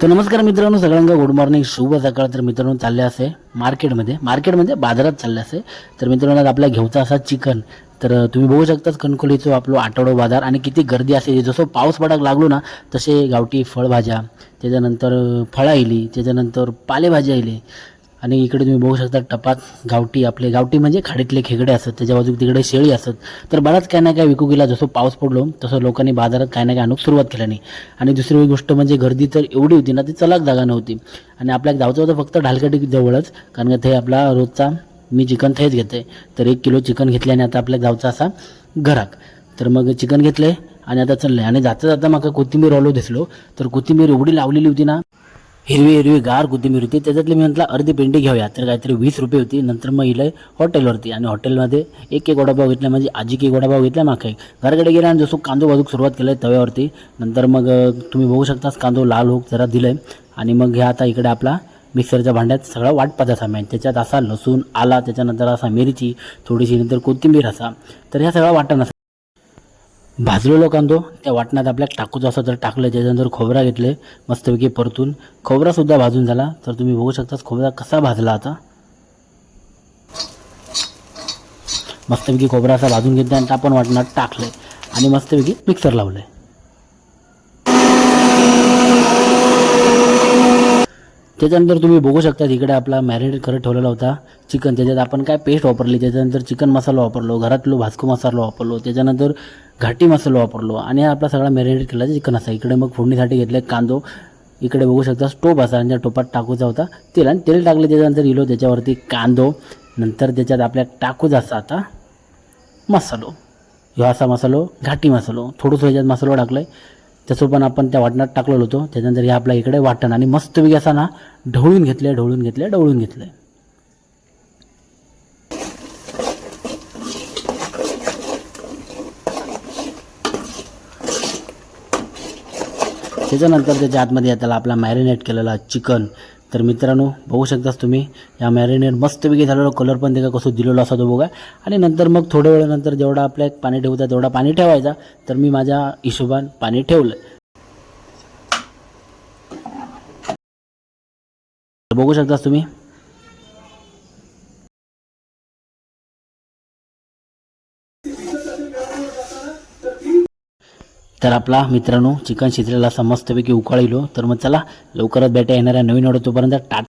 तर नमस्कार मित्रांनो सगळ्यांना गुड मॉर्निंग शुभ सकाळ. तर मित्रांनो चालले असे मार्केटमध्ये. मार्केटमध्ये बाजारात चालले असे. तर मित्रांनो आज आपला घेऊचा असा चिकन. तर तुम्ही बघू शकताच कणकोलीचो आपलो आठवडो बाजार आणि किती गर्दी असे. जसं पाऊस पडाक लागलो ना तसे गावठी फळभाज्या त्याच्यानंतर फळं येली त्याच्यानंतर पालेभाज्या येयली आणि इकडे तुम्ही बघू शकता टपात गावठी आपले गावठी म्हणजे खाडीतले खेकडे असतात त्याच्या बाजूक तिकडे शेळी असतात. तर बराच काय ना काय विकू गेला जसं पाऊस पडलो तसं लोकांनी बाजारात काय ना काय आणूक सुरुवात केल्याने आणि दुसरी गोष्ट म्हणजे गर्दी तर एवढी होती ना ती चलाक जागा नव्हती. आणि आपल्या गावचं होतं फक्त ढालकटी जवळच कारण का ते आपला रोजचा मी चिकन थेच घेते. तर एक किलो चिकन घेतल्याने आता आपल्या गावचा असा घराक. तर मग चिकन घेतले आणि आता चाललंय. आणि जाता जाता माका कोथिंबीर ऑलो दिसलो. तर कोथिंबीर एवढी लावलेली होती ना हिरवी हिरवी गार कोथिंबीर होती. त्याच्यातली मी म्हटलं अर्धी पेंडी घेऊया. तर काहीतरी वीस रुपये होती. नंतर मग इलं हॉटेलवरती आणि हॉटेलमध्ये एक एक वडापाव घेतला. म्हणजे आजी एक वडापाव घेतला माका एक. घराकडे गेला आणि जसं कांदो बाजूक सुरुवात केलं तव्यावरती. नंतर मग तुम्ही बघू शकताच कांदो लाल होक जरा दिलं आणि मग हे आता इकडे आपला मिक्सरच्या भांड्यात सगळा वाटपाचा सामान त्याच्यात असा लसूण आला. त्याच्यानंतर असा मिरची थोडीशी नंतर कोथिंबीर असा. तर ह्या सगळा वाटण असा भाजलेलो कांदो त्या वाटणात आपल्याला टाकूचा असं जर टाकलं त्याच्यानंतर खोबरा घेतले मस्तपैकी परतून खोबरासुद्धा भाजून झाला तर तुम्ही बघू शकता खोबरा कसा भाजला आता. मस्तपैकी खोबरा असा भाजून घेतला आणि आपण वाटणात टाकलं आणि मस्तपैकी मिक्सर लावलं आहे त्याच्यानंतर तुम्ही बघू शकता इकडे आपला मॅरिनेट करत ठेवलेला होता. चिकन त्याच्यात आपण काय पेस्ट वापरली त्याच्यानंतर चिकन मसाला वापरलो घरातलो भास्को मसाला वापरलो त्याच्यानंतर घाटी मसाला वापरलो आणि आपला सगळा मॅरिनेट केला चिकन असा. इकडे मग फोडणीसाठी घेतले कांदो. इकडे बघू शकता स्टोप असा आणि त्या टोपात टाकूचा होता. तेल आणि तेल टाकले त्याच्यानंतर इलो त्याच्यावरती कांदो. नंतर त्याच्यात आपल्या टाकूचा असा आता मसालो ह्यो असा मसालो घाटी मसालो थोडंसं ह्याच्यात मसालो टाकलं आहे त्याचं पण आपण त्या वाटणात टाकलेलो होतो. त्याच्यानंतर हे आपल्या इकडे वाटण आणि मस्त असा ना ढवळून घेतले ढवळून घेतले ढवळून घेतले त्याच्यानंतर त्याच्या आतमध्ये त्याला आपला मॅरिनेट केलेला चिकन तर मित्रांनो बघू शकताच तुम्ही या मॅरिनेट मस्तपैकी झालेला कलर पण त्याचा कसं दिलेला असा तो बघा. आणि नंतर मग थोड्या वेळानंतर जेवढा आपल्या पाणी ठेवता तेवढा पाणी ठेवायचा तर मी माझ्या हिशोबान पाणी ठेवलं. तर बघू शकताच तुम्ही तर आपला मित्रांनो चिकन शिजलेला असा मस्तपैकी उकाळिलो तर मग चला लवकरच भेटा येणाऱ्या नवीन ऑर्डर तोपर्यंत टाटा.